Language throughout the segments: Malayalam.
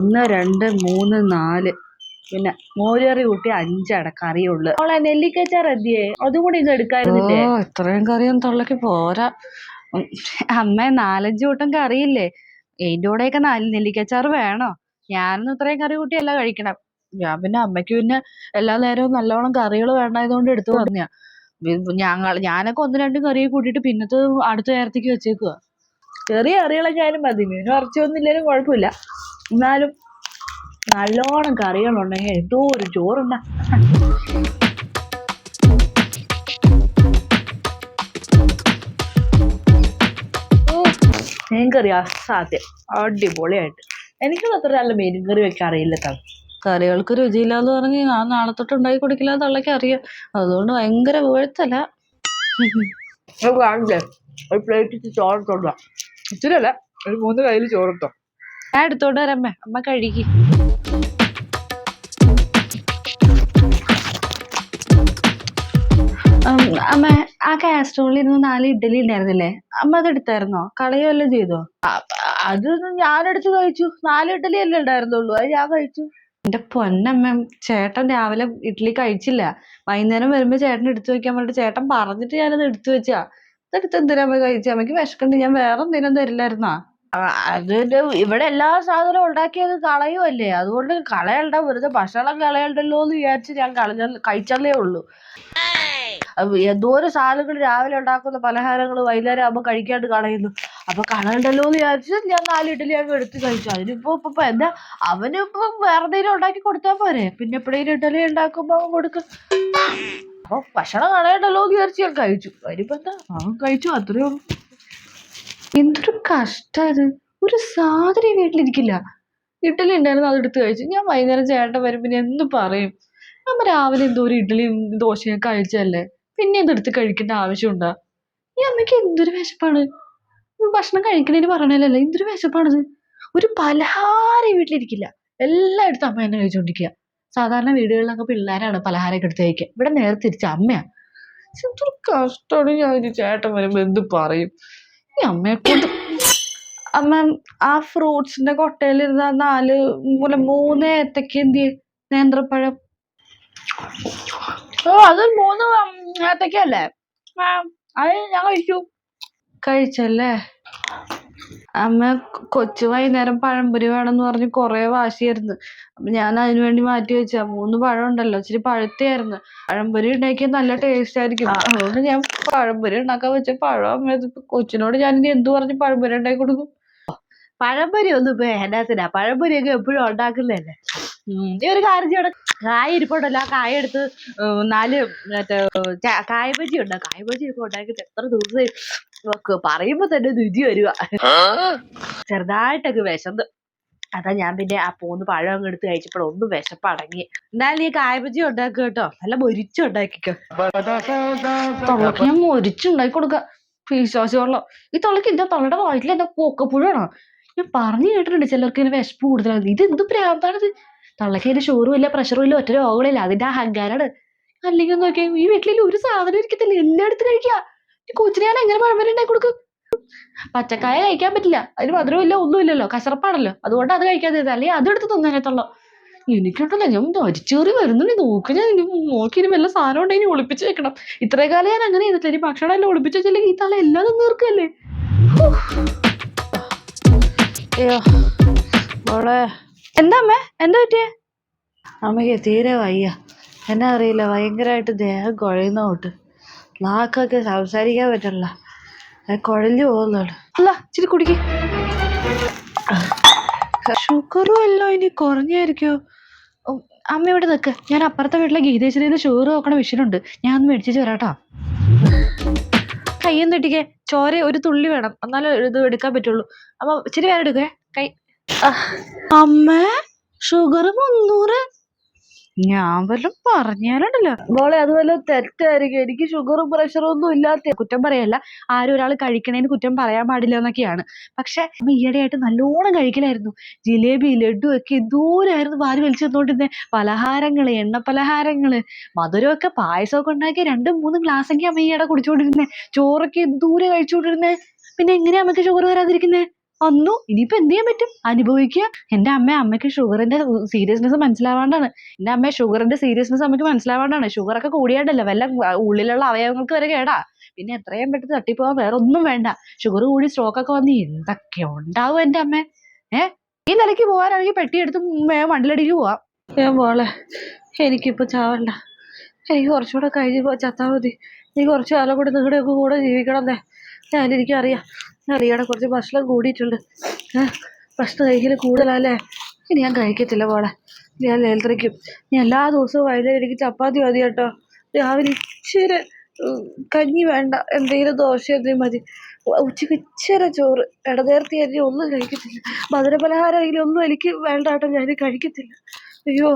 ഒന്ന് രണ്ട് മൂന്ന് നാല്. പിന്നെ മോരുകറി കൂട്ടി അഞ്ചട കറിയുള്ളു അവളെ നെല്ലിക്കച്ചാർ എത്തിയേ അതും കൂടി ഇങ്ങ് എടുക്കായിരുന്നില്ലേ? ഓ ഇത്രയും കറിയൊന്നും തള്ളക്ക് പോരാ. ഉം, അമ്മ നാലഞ്ച് കൂട്ടം കറിയില്ലേ? എന്റെ കൂടെയൊക്കെ നാല് നെല്ലിക്കച്ചാറ് വേണോ? ഞാനൊന്നും ഇത്രയും കറി കൂട്ടിയല്ല കഴിക്കണം. ഞാൻ പിന്നെ അമ്മയ്ക്ക് പിന്നെ എല്ലാ നേരവും നല്ലോണം കറികൾ വേണ്ടായതുകൊണ്ട് എടുത്തു പറഞ്ഞ ഞങ്ങൾ ഞാനൊക്കെ ഒന്ന് രണ്ടും കറിയെ കൂട്ടിയിട്ട് പിന്നത്തെ അടുത്ത നേരത്തേക്ക് വെച്ചേക്കുക ചെറിയ കറികളൊക്കെ ആയാലും മതി. മീനും ഇറച്ചിയൊന്നും ഇല്ലെങ്കിലും കുഴപ്പമില്ല. എന്നാലും നല്ലോണം കറികളുണ്ടെങ്കിൽ എന്തോ ഒരു ചോറുണ്ട മീൻ കറി അസാധ്യം. അടിപൊളിയായിട്ട്. എനിക്കും അത്ര നല്ല മീൻ കറി വെക്കാൻ അറിയില്ല തള കറികൾക്ക് രുചിയില്ലാന്ന് പറഞ്ഞ് ഞാൻ നാളെ തൊട്ട് ഉണ്ടാക്കി കൊടുക്കില്ല തള്ളക്ക് അറിയാം. അതുകൊണ്ട് ഭയങ്കര വീഴ്ത്തല കാണില്ലേ? ഒരു പ്ലേറ്റ് ചോറിട്ടുണ്ടോ ഇച്ചിരി അല്ല ഒരു മൂന്ന് കയ്യിൽ ചോറിട്ടോ ഞാൻ എടുത്തോണ്ട് വരമ്മേ അമ്മ. കഴുകി. അമ്മ ആ കാസ്ട്രോളിൽ ഇരുന്ന് നാല് ഇഡ്ഡലി ഉണ്ടായിരുന്നില്ലേ? അമ്മ അത് എടുത്തായിരുന്നോ? കളയോ വല്ലതും ചെയ്തോ? അത് ഞാൻ എടുത്ത് കഴിച്ചു. നാല് ഇഡ്ഡലി അല്ലേ ഉണ്ടായിരുന്നുള്ളൂ. അത് ഞാൻ കഴിച്ചു. എന്റെ പൊന്നമ്മ ചേട്ടൻ രാവിലെ ഇഡ്ഡലി കഴിച്ചില്ല. വൈകുന്നേരം വരുമ്പോ ചേട്ടൻ എടുത്തു വെക്കാൻ പറഞ്ഞിട്ട് ചേട്ടൻ പറഞ്ഞിട്ട് ഞാനത് എടുത്തു വെച്ചാ. ഇതെടുത്ത് എന്തിനാ അമ്മ കഴിച്ച? അമ്മയ്ക്ക് വിശക്കണ്ട് ഞാൻ വേറെ എന്തിനും തരില്ലായിരുന്നാ? അതിന്റെ ഇവിടെ എല്ലാ സാധനവും ഉണ്ടാക്കിയത് കളയുമല്ലേ അതുകൊണ്ട് കളയണ്ട വെറുതെ ഭക്ഷണം കളയണ്ടല്ലോ എന്ന് വിചാരിച്ച് ഞാൻ കളഞ്ഞ കഴിച്ചല്ലേ ഉള്ളൂ. എന്തോരം സാധനങ്ങൾ രാവിലെ ഉണ്ടാക്കുന്ന പലഹാരങ്ങൾ വൈകുന്നേരം ആകുമ്പോൾ കഴിക്കാണ്ട് കളയുന്നു. അപ്പൊ കളയണ്ടല്ലോ എന്ന് വിചാരിച്ച് ഞാൻ നാല് ഇഡലി അങ്ങ് എടുത്ത് കഴിച്ചു. അതിനിപ്പോ ഇപ്പൊ എന്താ? അവനിപ്പോ വേറെ എന്തെങ്കിലും ഉണ്ടാക്കി കൊടുത്താൽ പോരെ. പിന്നെ എപ്പോഴേലും ഇഡലി ഉണ്ടാക്കുമ്പോ അവൻ കൊടുക്കും. അപ്പൊ ഭക്ഷണം കളയണ്ടല്ലോ എന്ന് വിചാരിച്ച് ഞാൻ കഴിച്ചു. അതിനിപ്പോ എന്താ? അവൻ കഴിച്ചു. ഉള്ളൂ. എന്തൊരു കഷ്ടത്. ഒരു സാധനം വീട്ടിലിരിക്കില്ല. ഇഡ്ഡലി ഉണ്ടായിരുന്നു അത് എടുത്ത് കഴിച്ചു. ഞാൻ വൈകുന്നേരം ചേട്ടൻ വരും പിന്നെ എന്ത് പറയും? നമ്മ രാവിലെ എന്തോ ഒരു ഇഡ്ഡലിയും ദോശയും കഴിച്ചല്ലേ പിന്നെ ഇതെടുത്ത് കഴിക്കേണ്ട ആവശ്യമുണ്ടോ? ഈ അമ്മയ്ക്ക് എന്തൊരു വിശപ്പാണ്? ഭക്ഷണം കഴിക്കണേന് പറയണല്ലോ എന്തൊരു വിശപ്പാണിത്? ഒരു പലഹാരം വീട്ടിലിരിക്കില്ല. എല്ലായിടത്തും അമ്മ തന്നെ കഴിച്ചുകൊണ്ടിരിക്കുക സാധാരണ വീടുകളിലൊക്കെ പിള്ളേരാണ് പലഹാരമൊക്കെ എടുത്ത് കഴിക്കുക ഇവിടെ നേരെ തിരിച്ച അമ്മയാ. എന്തൊരു കഷ്ടമാണ് ഞാൻ ചേട്ടൻ വരുമ്പോ എന്ത് പറയും? അമ്മയെ കൊണ്ട് അമ്മ ആ ഫ്രൂട്ട്സിന്റെ കൊട്ടയിൽ ഇരുന്ന നാല് മൂല മൂന്ന് ഏത്തക്ക എന്ത് നേന്ത്രപ്പഴം. ഓ അത് മൂന്ന് ഏത്തക്കല്ലേ അത് ഞാൻ കഴിച്ചു. കഴിച്ചല്ലേ? അമ്മ കൊച്ചു വൈകുന്നേരം പഴംപൊരി വേണമെന്ന് പറഞ്ഞ് കുറേ വാശിയായിരുന്നു. അപ്പം ഞാൻ അതിനു വേണ്ടി മാറ്റി വെച്ചാ. മൂന്ന് പഴം ഉണ്ടല്ലോ ഇച്ചിരി പഴുത്തായിരുന്നു പഴംപൊരി ഉണ്ടാക്കിയാൽ നല്ല ടേസ്റ്റ് ആയിരിക്കും. അതുകൊണ്ട് ഞാൻ പഴംപൊരി ഉണ്ടാക്കാൻ വെച്ച. പഴം അമ്മ കൊച്ചിനോട് ഞാൻ ഇനി എന്ത് പറഞ്ഞ് പഴംപൊരി ഉണ്ടാക്കി കൊടുക്കും? പഴംപൊരി ഒന്നും ഇപ്പൊ എന്നാത്തിനാ പഴംപൊരി ഒക്കെ എപ്പോഴും ഉണ്ടാക്കുന്നതല്ലേ? നീ ഒരു കാര്യം ചെയ്യണം. കായ ഇരിപ്പുണ്ടല്ലോ ആ കായ എടുത്ത് നാല് മറ്റേ കായബജി ഉണ്ട്? കായബജി ഒക്കെ ഉണ്ടാക്കിയിട്ട് എത്ര ദിവസമായി നോക്ക് പറയുമ്പോ തന്നെ രുചി വരുക. ചെറുതായിട്ടൊക്കെ വിശന്ന്. അതാ ഞാൻ പിന്നെ ആ പോന്ന് പഴം അങ്ങ് എടുത്ത് കഴിച്ചപ്പോൾ ഒന്ന് വിശപ്പ് അടങ്ങി എന്നാലും ഈ കായബജി ഉണ്ടാക്കുക കേട്ടോ. നല്ല മൊരിച്ചുണ്ടാക്കിക്കോ തൊള്ളക്ക് ഞാൻ മൊരിച്ചുണ്ടാക്കി കൊടുക്കാം. വെള്ളം. ഈ തൊള്ളക്ക് എന്താ തൊള്ളയുടെ വയറ്റിൽ എന്താ കൊക്കപ്പുഴാണോ ഞാൻ പറഞ്ഞു കേട്ടിട്ടുണ്ട് ചിലർക്ക് ഇങ്ങനെ വിശപ്പ് കൂടുതലാണ് ഇത് എന്ത് പ്രാന്താണിത്? തള്ളക്ക് അതിന്റെ ഷുഗറും ഇല്ല പ്രഷറും ഇല്ല ഒറ്റ രോഗങ്ങളില്ല അതിന്റെ അഹങ്കാരാണ്. അല്ലെങ്കിൽ നോക്കിയേ ഈ വീട്ടിൽ ഒരു സാധനം ഇരിക്കത്തില്ല. എല്ലായിടത്തും കഴിക്കുക കൊച്ചിനെ ഞാൻ എങ്ങനെ പഴംപൊരി ഉണ്ടാക്കി കൊടുക്കും? പച്ചക്കായ കഴിക്കാൻ പറ്റില്ല. അതിന് മധുരമില്ല ഒന്നുമില്ലല്ലോ. കശറപ്പാണല്ലോ അതുകൊണ്ട് അത് കഴിക്കാതെ. അല്ലെങ്കിൽ അതെടുത്ത് തിന്നാനത്തുള്ളൂ എനിക്കുണ്ടല്ലോ ഞാൻ അരിച്ചേറി വരുന്നുണ്ട് നോക്ക് ഞാൻ നോക്കി ഇനി വല്ല സാധനം ഉണ്ടെങ്കിൽ ഒളിപ്പിച്ച് വെക്കണം. ഇത്രേ കാലം ഞാൻ അങ്ങനെ ചെയ്തിട്ടില്ല ഇനി ഭക്ഷണം എല്ലാം ഒളിപ്പിച്ച് വെച്ചില്ലെങ്കിൽ ഈ തല എല്ലാം നിന്ന് തീർക്കല്ലേ? മോളെ. എന്താ അമ്മേ? എന്താ പറ്റിയേ? അമ്മയ്ക്ക് തീരെ വയ്യ. എന്നാ അറിയില്ല ഭയങ്കരമായിട്ട് ദേഹം കുഴയുന്ന തൊട്ട്. നാക്കൊക്കെ സംസാരിക്കാൻ പറ്റില്ല. അത് കുഴഞ്ഞു പോകുന്നുള്ളു അല്ല ഇച്ചിരി കുടിക്ക്. ഷുഗറും എല്ലാം ഇനി കുറഞ്ഞായിരിക്കോ? അമ്മ ഇവിടെ നിൽക്ക് ഞാൻ അപ്പുറത്തെ വീട്ടിലെ ഗീതേശ്വരിന്ന് ഷുഗർ നോക്കണ മെഷീനുണ്ട് ഞാൻ ഒന്ന് മേടിച്ചു വരാട്ടോ കയ്യും ഇട്ടിക്കേ. ചോര ഒരു തുള്ളി വേണം. എന്നാലേ ഇത് എടുക്കാൻ പറ്റുള്ളൂ. അപ്പൊ ഇച്ചിരി വേറെ എടുക്കേ. കൈ അമ്മ ഷുഗർ മുന്നൂറ് ഞാൻ വല്ലതും പറഞ്ഞാലുണ്ടല്ലോ. മോളെ അതുപോലെ തെറ്റായിരിക്കും. എനിക്ക് ഷുഗറും പ്രഷറും ഒന്നും ഇല്ലാത്ത കുറ്റം പറയല്ല. ആരും ഒരാൾ കഴിക്കണേന് കുറ്റം പറയാൻ പാടില്ല എന്നൊക്കെയാണ്. പക്ഷെ അമ്മ ഈയിടെയായിട്ട് നല്ലോണം കഴിക്കലായിരുന്നു. ജിലേബി ലഡു ഒക്കെ എന്തോരായിരുന്നു. വാരി വലിച്ചു തന്നോണ്ടിരുന്നെ. പലഹാരങ്ങൾ എണ്ണ പലഹാരങ്ങൾ മധുരമൊക്കെ പായസമൊക്കെ ഉണ്ടാക്കി രണ്ടും മൂന്നും ഗ്ലാസ് ഒക്കെ അമ്മ ഈയിടെ കുടിച്ചോണ്ടിരുന്നേ. ചോറൊക്കെ എന്തോരം കഴിച്ചോണ്ടിരുന്നേ. പിന്നെ എങ്ങനെയാ അമ്മയ്ക്ക് ഷുഗർ വരാതിരിക്കുന്നേ? അന്നു ഇനിയിപ്പൊ എന്ത് ചെയ്യാൻ പറ്റും? അനുഭവിക്കുക. എന്റെ അമ്മ അമ്മയ്ക്ക് ഷുഗറിന്റെ സീരിയസ്നെസ് മനസ്സിലാവാണ്ടാണ്. എന്റെ അമ്മ ഷുഗറിന്റെ സീരിയസ്നെസ് അമ്മയ്ക്ക് മനസ്സിലാവാണ്ടാണ്. ഷുഗർ ഒക്കെ കൂടിയാണ്ടല്ല. വല്ല ഉള്ളിലുള്ള അവയവങ്ങൾക്ക് വരെ കേടാ. പിന്നെ എത്രയും പെട്ടെന്ന് തട്ടിപ്പോവാൻ വേറെ ഒന്നും വേണ്ട. ഷുഗർ കൂടി സ്ട്രോക്ക് ഒക്കെ വന്ന് എന്തൊക്കെ ഉണ്ടാവും എന്റെ അമ്മ? ഏ? ഈ നിലയ്ക്ക് പോകാനാണെങ്കിൽ പെട്ടിയെടുത്ത് എടുത്ത് വണ്ടിലടിക്ക് പോവാം. ഞാൻ പോളെ എനിക്കിപ്പോ ചാവണ്ട. എനിക്ക് കുറച്ചുകൂടെ കഴിഞ്ഞ് ചത്താ മതി. നീ കുറച്ചു കാലം കൂടെ നിങ്ങളുടെ ഒക്കെ കൂടെ ജീവിക്കണമെന്നേ ഞാൻ എനിക്കറിയാം അറിയാടെ കുറച്ച് ഭക്ഷണം കൂടിയിട്ടുണ്ട്. ഭക്ഷണം കഴിക്കൽ കൂടുതലല്ലേ? ഇനി ഞാൻ കഴിക്കത്തില്ല പോളെ ഞാൻ നിയന്ത്രിക്കും ഇനി എല്ലാ ദിവസവും വൈകുന്നേരം എനിക്ക് ചപ്പാത്തി മതി കേട്ടോ. രാവിലെ ഇച്ചിരി കഞ്ഞി വേണ്ട. എന്തെങ്കിലും ദോശ എന്തെങ്കിലും മതി. ഉച്ചയ്ക്ക് ഇച്ചിരി ചോറ്. ഇടനേരത്തെ അരി ഒന്നും കഴിക്കത്തില്ല. മധുരപലഹാരമെങ്കിലും ഒന്നും എനിക്ക് വേണ്ട കേട്ടോ. ഞാൻ കഴിക്കത്തില്ല. അയ്യോ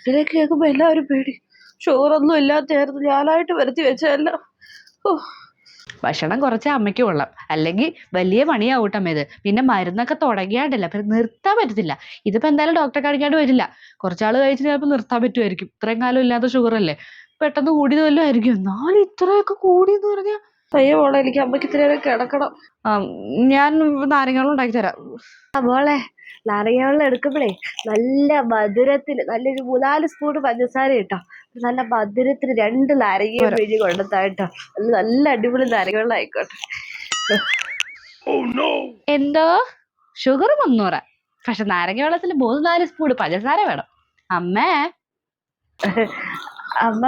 ഇതിലേക്ക് കേൾക്കുമ്പോൾ എല്ലാവരും പേടി. ചോറൊന്നും ഇല്ലാത്തായിരുന്നു ഞാനായിട്ട് വരുത്തി വെച്ചതല്ല. ഓ. ഭക്ഷണം കുറച്ച് അമ്മയ്ക്ക് കൊള്ളാം. അല്ലെങ്കിൽ വലിയ പണിയാവൂട്ടം അമ്മയത് പിന്നെ മരുന്നൊക്കെ തുടങ്ങിയാണ്ടല്ല. പിന്നെ നിർത്താൻ പറ്റത്തില്ല. ഇതിപ്പോ എന്തായാലും ഡോക്ടറെ കാണിക്കാണ്ട് വരില്ല. കുറച്ചാൾ കഴിച്ചിട്ട് ചിലപ്പോൾ നിർത്താൻ പറ്റുമായിരിക്കും. ഇത്രയും കാലം ഇല്ലാത്ത ഷുഗർ അല്ലേ. പെട്ടെന്ന് കൂടിയത് വല്ലതും ആയിരിക്കും. എന്നാലും ഇത്രയൊക്കെ കൂടിയെന്ന് പറഞ്ഞാൽ അയ്യോ മോളെ എനിക്ക് അമ്മയ്ക്ക് നേരം കിടക്കണം. ആ, ഞാൻ നാരങ്ങളും ഉണ്ടാക്കി തരാം. മോളെ നാരങ്ങ വെള്ളം എടുക്കുമ്പോഴേ നല്ല മധുരത്തിന് നല്ലൊരു മൂന്നാൽ സ്പൂൺ പഞ്ചസാര ഇട്ടോ. നല്ല മധുരത്തിന് രണ്ട് നാരങ്ങ പിഴിഞ്ഞ് കൊണ്ടുത്തായിട്ടോ അത് നല്ല അടിപൊളി നാരങ്ങ വെള്ളം ആയിക്കോട്ടെ എന്തോ? ഷുഗർ മുന്നൂറ് പക്ഷെ നാരങ്ങ വെള്ളത്തിൽ മൂന്ന് നാല് സ്പൂൺ പഞ്ചസാര വേണം. അമ്മേ. അമ്മ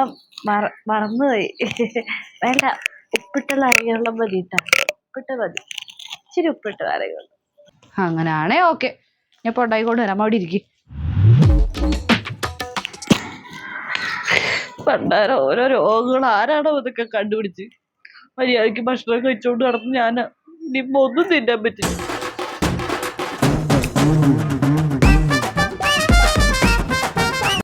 മറ മറന്നുപോയി. വേണ്ട. ഉപ്പിട്ട നാരങ്ങ വെള്ളം മതി കേട്ടോ ഉപ്പിട്ട മതി. ഇച്ചിരി ഉപ്പിട്ട നാരങ്ങ വെള്ളം അങ്ങനാണേ ഓക്കെ. ഞാൻ ഇപ്പോൾ ഉണ്ടായിക്കൊണ്ട് വരാം. അവിടെ ഇരിക്കും. പണ്ടാരം ഓരോ രോഗങ്ങൾ ആരാണോ ഇതൊക്കെ കണ്ടുപിടിച്ച്? മര്യാദയ്ക്ക് ഭക്ഷണം കഴിച്ചോണ്ട് നടന്ന് ഞാൻ ഇനിയിപ്പോ ഒന്നും തിന്നാൻ പറ്റില്ല.